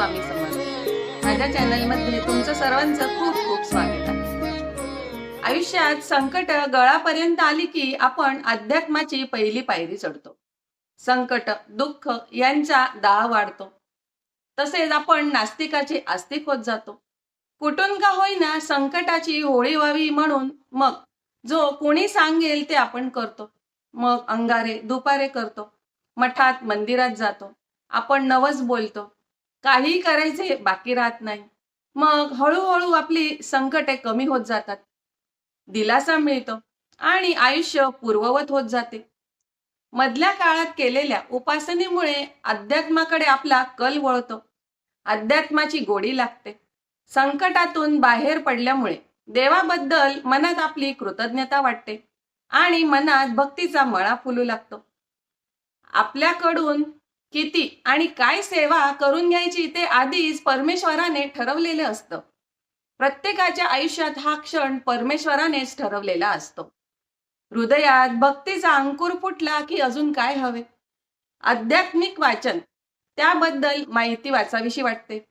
स्वामी समर्थ. माझ्या चॅनलमध्ये तुमचं सर्वांचं खूप खूप स्वागत आहे. आयुष्यात संकट गळापर्यंत आली की आपण अध्यात्माची पहिली पायरी चढतो. संकट दुःख यांचा दाह वाढतो. तसेच आपण नास्तिकाचे आस्तिक होत जातो. कुठून का होईना संकटाची होळी व्हावी म्हणून मग जो कोणी सांगेल ते आपण करतो. मग अंगारे दुपारे करतो. मठात मंदिरात जातो. आपण नवस बोलतो. काही करायचे बाकी राहत नाही. मग हळूहळू आपली संकटे कमी होत जातात. दिलासा मिळतो आणि आयुष्य पूर्ववत होत जाते. मधल्या काळात केलेल्या उपासनेमुळे अध्यात्माकडे आपला कल वळतो. अध्यात्माची गोडी लागते. संकटातून बाहेर पडल्यामुळे देवाबद्दल मनात आपली कृतज्ञता वाटते आणि मनात भक्तीचा मळा फुलू लागतो. आपल्याकडून किती आणि काय सेवा करून घ्यायची ते आधीच परमेश्वराने ठरवलेले असतं. प्रत्येकाच्या आयुष्यात हा क्षण परमेश्वरानेच ठरवलेला असतो. हृदयात भक्तीचा अंकुर फुटला की अजून काय हवे? आध्यात्मिक वाचन त्याबद्दल माहिती वाचावीशी वाटते.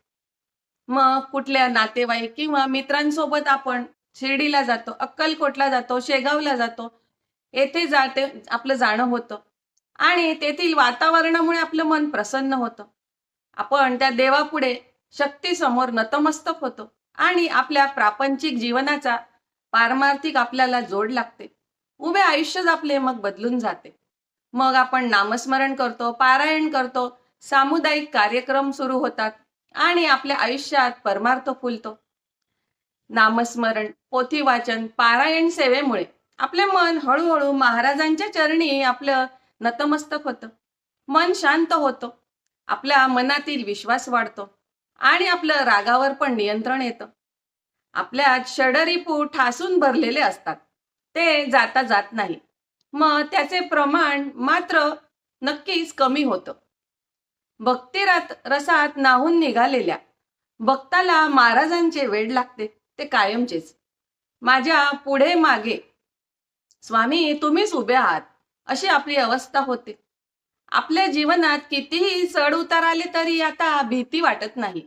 मग कुठल्या नातेवाईक किंवा मित्रांसोबत आपण शिर्डीला जातो अक्कलकोटला जातो शेगावला जातो येथे जाते आपलं जाणं होतं. आणि तेथील वातावरणामुळे आपलं मन प्रसन्न होतं. आपण त्या देवापुढे शक्तीसमोर नतमस्तक होतो आणि आपल्या प्रापंचिक जीवनाचा पारमार्थिक आपल्याला जोड लागते. उभे आयुष्यच आपले मग बदलून जाते. मग आपण नामस्मरण करतो पारायण करतो सामुदायिक कार्यक्रम सुरू होतात आणि आपल्या आयुष्यात परमार्थ फुलतो. नामस्मरण पोथी वाचन पारायण सेवेमुळे आपले मन हळूहळू महाराजांच्या चरणी आपलं नतमस्तक होतं. मन शांत होतं. आपल्या मनातील विश्वास वाढतो. आणि आपलं रागावर पण नियंत्रण येतं. आपल्यात षडरिपू ठासून भरलेले असतात. ते जाता जात नाही. मग त्याचे प्रमाण मात्र नक्कीच कमी होतं. भक्तीरात रसात नाहून निघालेल्या भक्ताला महाराजांचे वेड लागते. ते कायमचेच. माझ्या पुढे मागे. स्वामी तुम्हीच उभे आहात. अशी आपली अवस्था होते. आपल्या जीवनात कितीही चढ उतार आले तरी आता भीती वाटत नाही.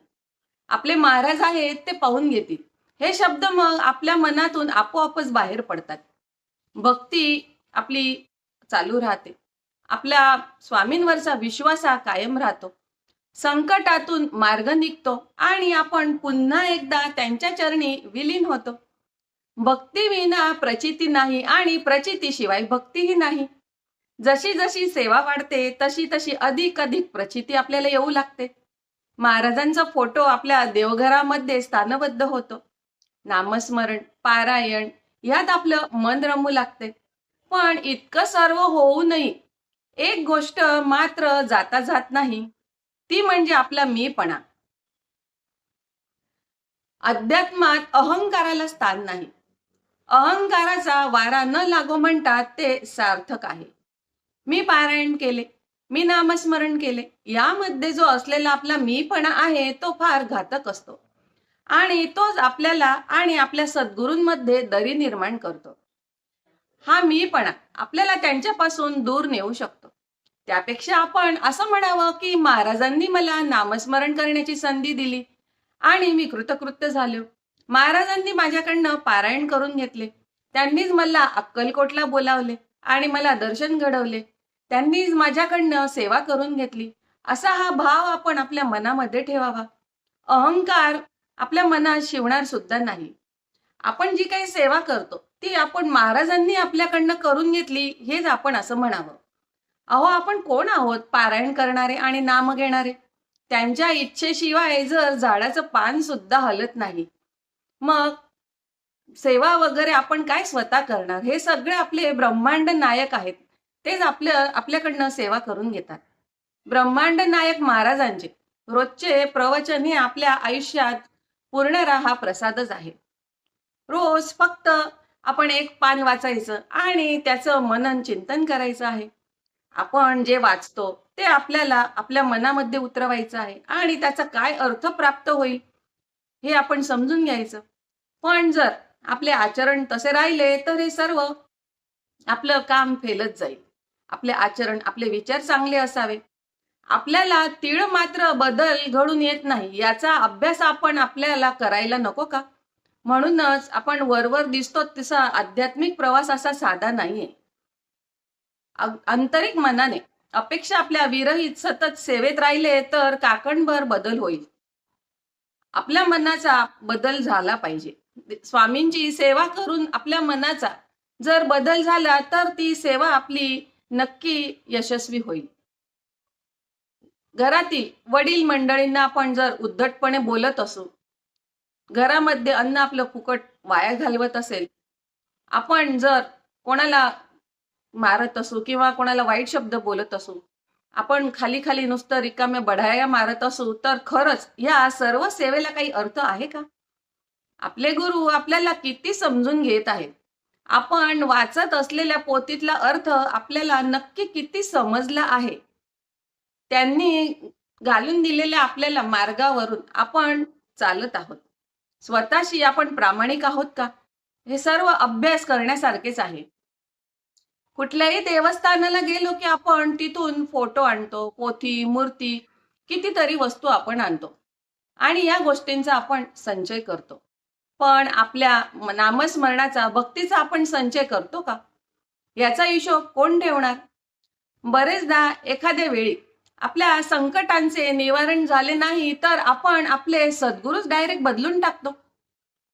आपले महाराज आहेत ते पाहून घेतील. हे शब्द मग आपल्या मनातून आपोआपच बाहेर पडतात. भक्ती आपली चालू राहते. आपल्या स्वामींवरचा विश्वास हा कायम राहतो. संकटातून मार्ग निघतो आणि आपण पुन्हा एकदा त्यांच्या चरणी विलीन होतो. भक्ती विना प्रचिती नाही आणि प्रचितीशिवाय भक्तीही नाही. जशी जशी सेवा वाढते तशी तशी अधिक अधिक प्रचिती आपल्याला येऊ लागते. महाराजांचा फोटो आपल्या देवघरामध्ये स्थानबद्ध होतो. नामस्मरण पारायण यात आपलं मन रमू लागते. पण इतकं सर्व होऊनही एक गोष्ट मात्र जाता जात नाही. ती म्हणजे आपला मीपणा. अध्यात्मात अहंकाराला स्थान नाही. अहंकाराचा वारा न लागो म्हणतात ते सार्थक आहे. मी पारायण केले मी नामस्मरण केले यामध्ये जो असलेला आपला मीपणा आहे तो फार घातक असतो. आणि तोच आपल्याला आणि आपल्या सद्गुरूंमध्ये दरी निर्माण करतो. हा मीपणा आपल्याला त्यांच्यापासून दूर नेऊ शकतो. त्यापेक्षा आपण असं म्हणावं की महाराजांनी मला नामस्मरण करण्याची संधी दिली आणि मी कृतकृत्य झालो. महाराजांनी माझ्याकडनं पारायण करून घेतले. त्यांनीच मला अक्कलकोटला बोलावले. आणि मला दर्शन घडवले. त्यांनी माझ्याकडनं सेवा करून घेतली. असा हा भाव आपण आपल्या मनामध्ये ठेवावा. अहंकार आपल्या मनात शिवणार सुद्धा नाही. आपण जी काही सेवा करतो ती आपण महाराजांनी आपल्याकडनं करून घेतली हेच आपण असं म्हणावं. अहो आपण कोण आहोत? पारायण करणारे आणि नाम घेणारे. त्यांच्या इच्छेशिवाय जर झाडाचं पान सुद्धा हलत नाही. मग सेवा वगैरे आपण काय स्वतः करणार? हे सगळे आपले ब्रह्मांड नायक आहेत. तेच आपल्या आपल्याकडनं सेवा करून घेतात. ब्रह्मांड नायक महाराजांचे. रोजचे प्रवचन हे आपल्या आयुष्यात पुरणारा हा प्रसादच आहे. रोज फक्त आपण एक पान वाचायचं आणि त्याचं मनन चिंतन करायचं आहे. आपण जे वाचतो ते आपल्याला आपल्या मनामध्ये उतरवायचं आहे आणि त्याचा काय अर्थ प्राप्त होईल हे आपण समजून घ्यायचं. पण जर आपले आचरण तसे राहिले तर हे सर्व आपलं काम फेलत जाईल. आपले आचरण आपले विचार चांगले असावे. आपल्याला तीळ मात्र बदल घडून येत नाही याचा अभ्यास आपण आपल्याला करायला नको का? म्हणूनच आपण वरवर दिसतो तसा आध्यात्मिक प्रवास असा साधा नाहीये. आंतरिक मनाने अपेक्षा आपल्या विरहित सतत सेवेत राहिले तर काकणभर बदल होईल. आपल्या मनाचा बदल झाला पाहिजे. स्वामींची सेवा करून आपल्या मनाचा जर बदल झाला तर ती सेवा आपली नक्की यशस्वी होईल. घरातील वडील मंडळींना आपण जर उद्धटपणे बोलत असू घरामध्ये अन्न आपलं फुकट वाया घालवत असेल आपण जर कोणाला मारत असू किंवा कोणाला वाईट शब्द बोलत असू आपण खाली खाली नुसतं रिकाम्या बढाया मारत असू तर खरंच या सर्व सेवेला काही अर्थ आहे का? आपले गुरु आपल्याला किती समजून घेत आहेत? आपण वाचत असलेल्या पोथीतला अर्थ आपल्याला नक्की किती समजला आहे? त्यांनी घालून दिलेल्या आपल्याला मार्गावरून आपण चालत आहोत. स्वतःशी आपण प्रामाणिक आहोत का? हे सर्व अभ्यास करण्यासारखेच आहे. कुठल्याही देवस्थानाला गेलो की आपण तिथून फोटो आणतो पोथी मूर्ती कितीतरी वस्तू आपण आणतो. आणि या गोष्टींचा आपण संचय करतो. पण आपल्या नामस्मरणाचा भक्तीचा आपण संचय करतो का? याचा हिशोब कोण ठेवणार? बरेचदा एखाद्या वेळी आपल्या संकटांचे निवारण झाले नाही तर आपण आपले सद्गुरूच डायरेक्ट बदलून टाकतो.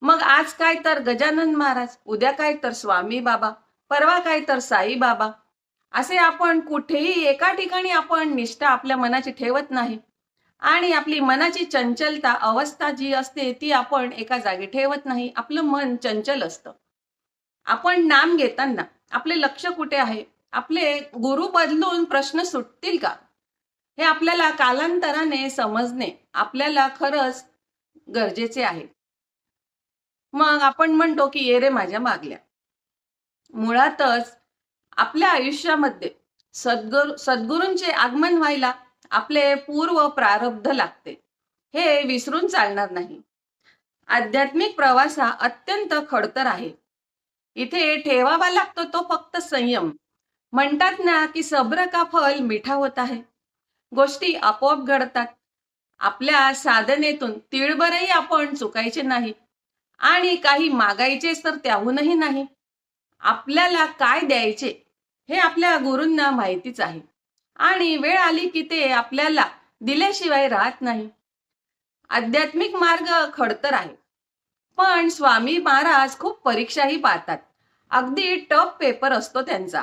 मग आज काय तर गजानन महाराज उद्या काय तर स्वामी बाबा परवा काय तर साई बाबा असे आपण कुठेही एका ठिकाणी आपण निष्ठा आपल्या मनाची ठेवत नाही. आणि आपली मनाची चंचलता अवस्था जी असते ती आपण एका जागी ठेवत नाही. आपलं मन चंचल असतं. आपण नाम घेताना आपले लक्ष कुठे आहे? आपले गुरु बदलून प्रश्न सुटतील का? हे आपल्याला कालांतराने समजणे आपल्याला खरंच गरजेचे आहे. मग आपण म्हणतो की ये रे माझ्या मागल्या. मुळातच आपल्या आयुष्यामध्ये सद्गुरु सद्गुरूंचे आगमन व्हायला आपले पूर्व प्रारब्ध लागते. हे विसरून चालणार नाही. आध्यात्मिक प्रवास हा अत्यंत खडतर आहे. इथे ठेवावा लागतो तो फक्त संयम. म्हणतात ना की सब्र का फल मिठा होत आहे. गोष्टी आपोआप घडतात. आपल्या साधनेतून तिळभरही आपण चुकायचे नाही. आणि काही मागायचेच तर त्याहूनही नाही. आपल्याला काय द्यायचे हे आपल्या गुरूंना माहितीच आहे. आणि वेळ आली की ते आपल्याला दिल्याशिवाय राहत नाही. आध्यात्मिक मार्ग खडतर आहे. पण स्वामी महाराज खूप परीक्षाही पाहतात. अगदी टफ पेपर असतो त्यांचा.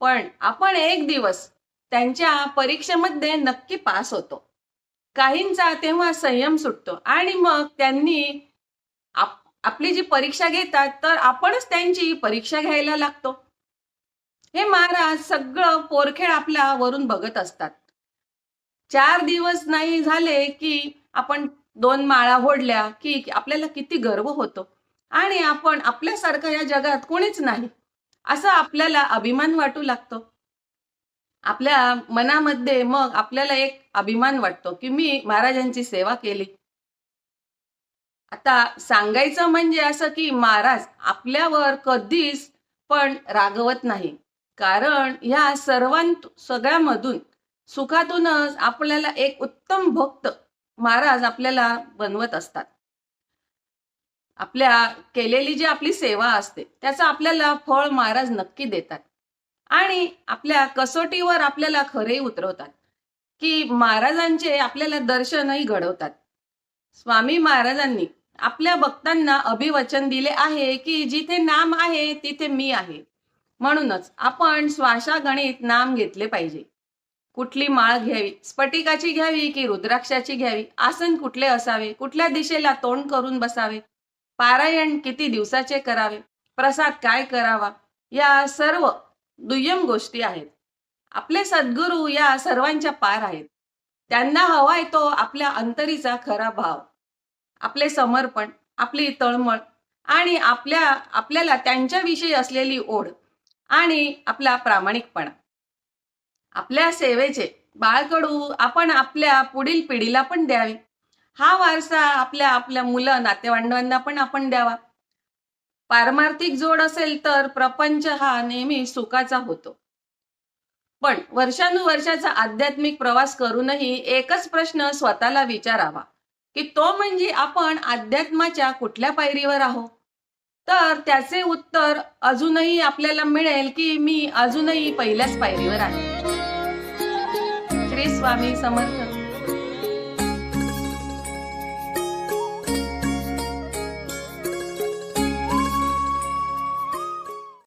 पण आपण एक दिवस त्यांच्या परीक्षेमध्ये नक्की पास होतो. काहींचा तेव्हा संयम सुटतो आणि मग त्यांनी आप, आपली जी परीक्षा घेतात तर आपणच त्यांची परीक्षा घ्यायला लागतो. हे महाराज सगळं पोरखेळ आपल्या वरून बघत असतात. चार दिवस नाही झाले की आपण दोन माळा ओढल्या की आपल्याला किती गर्व होतो. आणि आपण आपल्यासारखं या जगात कोणीच नाही. असं आपल्याला अभिमान वाटू लागतो. आपल्या मनामध्ये मग आपल्याला एक अभिमान वाटतो की मी महाराजांची सेवा केली. आता सांगायचं म्हणजे असं की महाराज आपल्यावर कधीच पण रागवत नाही. कारण ह्या सर्वांत सगळ्यामधून सुखातूनच आपल्याला एक उत्तम भक्त महाराज आपल्याला बनवत असतात. आपल्या केलेली जी आपली सेवा असते त्याचं आपल्याला फळ महाराज नक्की देतात. आणि आपल्या कसोटीवर आपल्याला खरे उतरवतात की महाराजांचे आपल्याला दर्शनही घडवतात. स्वामी महाराजांनी आपल्या भक्तांना अभिवचन दिले आहे की जिथे नाम आहे तिथे मी आहे. म्हणूनच आपण श्वासागणित नाम घेतले पाहिजे. कुठली माळ घ्यावी? स्फटिकाची घ्यावी की रुद्राक्षाची घ्यावी? आसन कुठले असावे? कुठल्या दिशेला तोंड करून बसावे? पारायण किती दिवसाचे करावे? प्रसाद काय करावा? या सर्व दुय्यम गोष्टी आहेत. आपले सद्गुरू या सर्वांच्या पार आहेत. त्यांना हवाय तो आपल्या अंतरीचा खरा भाव आपले समर्पण आपली तळमळ आणि आपल्या आपल्याला त्यांच्याविषयी असलेली ओढ. आणि आपला प्रामाणिकपणा. आपल्या सेवेचे बाळकडू आपण आपल्या पुढील पिढीला पण द्यावे. हा वारसा आपल्या आपल्या मुलं नातेवाईकांना पण आपण द्यावा. पारमार्थिक जोड असेल तर प्रपंच हा नेहमी सुखाचा होतो. पण वर्षानुवर्षाचा आध्यात्मिक प्रवास करूनही एकच प्रश्न स्वतःला विचारावा की तो म्हणजे आपण अध्यात्माच्या कुठल्या पायरीवर आहोत? तर त्याचे उत्तर अजूनही आपल्याला मिळेल की मी अजूनही पहिल्याच पायरीवर आहे. श्री स्वामी समर्थ